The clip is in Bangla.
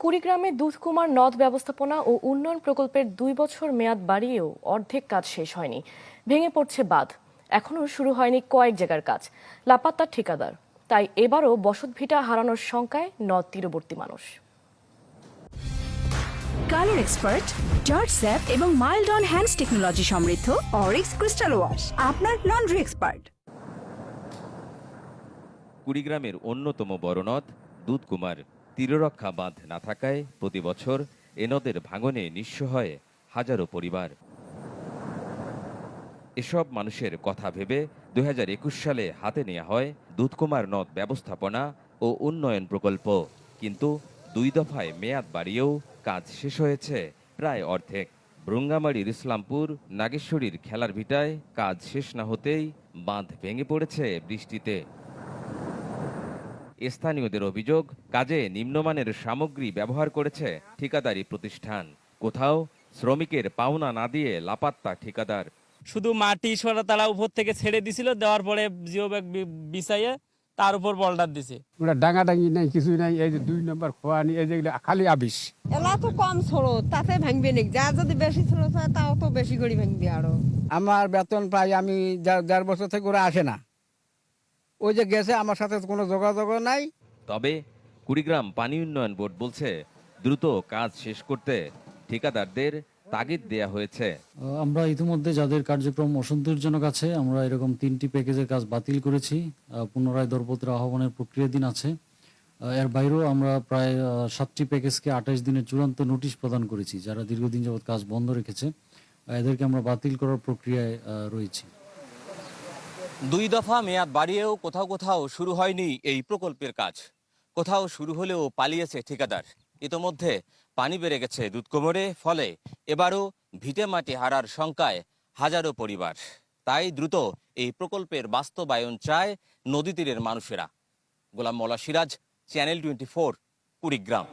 কুড়িগ্রামে দুধকুমার নদ ব্যবস্থাপনা ও উন্নয়ন প্রকল্পের দুই বছর মেয়াদ বাড়িয়েও অর্ধেক কাজ শেষ হয়নি। ভেঙে পড়ছে বাঁধ। এখনও শুরু হয়নি কয়েক জায়গার কাজ। লাপাত্তা ঠিকাদার। তাই এবারও বসতভিটা হারানোর শঙ্কায় নদ তীরবর্তী মানুষ। কালার এক্সপার্ট জর্জ স্যাপ এবং মাইল্ড অন হ্যান্ডস টেকনোলজি সমৃদ্ধ অরিক্স ক্রিস্টাল ওয়াশ আপনার লন্ড্রি এক্সপার্ট। কুড়িগ্রামের অন্যতম বড় নদ দুধকুমার। তীররক্ষা বাঁধ না থাকায় প্রতি বছর এ নদের ভাঙনে নিঃস্ব হয় হাজারো পরিবার। এসব মানুষের কথা ভেবে দু হাজার একুশ সালে হাতে নেওয়া হয় দুধকুমার নদ ব্যবস্থাপনা ও উন্নয়ন প্রকল্প। কিন্তু দুই দফায় মেয়াদ বাড়িয়েও কাজ শেষ হয়েছে প্রায় অর্ধেক। ব্রুঙ্গামারির ইসলামপুর, নাগেশ্বরীর খেলার ভিটায় কাজ শেষ না হতেই বাঁধ ভেঙে পড়েছে বৃষ্টিতে। স্থানীয়দের অভিযোগ কাজে নিম্নমানের সামগ্রী ব্যবহার করেছে ঠিকাদারি প্রতিষ্ঠান। কোথাও শ্রমিকের পাওনা না দিয়ে লাপাত্তা ঠিকাদার। শুধু মাটি সরা তারা উপর থেকে ছেড়ে দিছিল দেওয়ার পরে জিও ব্যাগ বিছাইয়ে তার উপর বলডার দিছে। ওরা ডাঙি নাই কিছুই নাই এই যে দুই নম্বর খোয়া খোয়ানি এই যেগুলো খালি আবিস এলা তো কম ছোড়ো তাতে ভাঙবে নাকি যা যদি বেশি ছোড়ো তাও তো বেশি করে ভাঙবে আরও। আমার বেতন প্রায় আমি দেড় বছর থেকে ওরা আসে না। ওই যে গেছে আমার সাথে কোনো যোগাযোগও নাই। তবে কুড়িগ্রাম পানি উন্নয়ন বোর্ড বলছে দ্রুত কাজ শেষ করতে ঠিকাদারদের তাগিদ দেয়া হয়েছে। আমরা ইতিমধ্যে যাদের কার্যক্রম অসন্তোষজনক আছে আমরা এরকম তিনটি প্যাকেজের কাজ বাতিল করেছি। পুনরায় দরপত্র আহ্বানের প্রক্রিয়া দিন আছে। এর বাইরেও আমরা প্রায় সাতটি প্যাকেজকে আঠাশ দিনের চূড়ান্ত নোটিশ প্রদান করেছি যারা দীর্ঘদিন যাবৎ কাজ বন্ধ রেখেছে। এদেরকে আমরা বাতিল করার প্রক্রিয়ায় রয়েছি। দুই দফা মেয়াদ বাড়িয়েও কোথাও কোথাও শুরু হয়নি এই প্রকল্পের কাজ। কোথাও শুরু হলেও পালিয়েছে ঠিকাদার। ইতোমধ্যে পানি বেড়ে গেছে দুধকোমরে, ফলে এবারও ভিটে মাটি হারার শঙ্কায় হাজারো পরিবার। তাই দ্রুত এই প্রকল্পের বাস্তবায়ন চায় নদী তীরের মানুষেরা। Golam Molla Siraj, channel twenty four, Kurigram.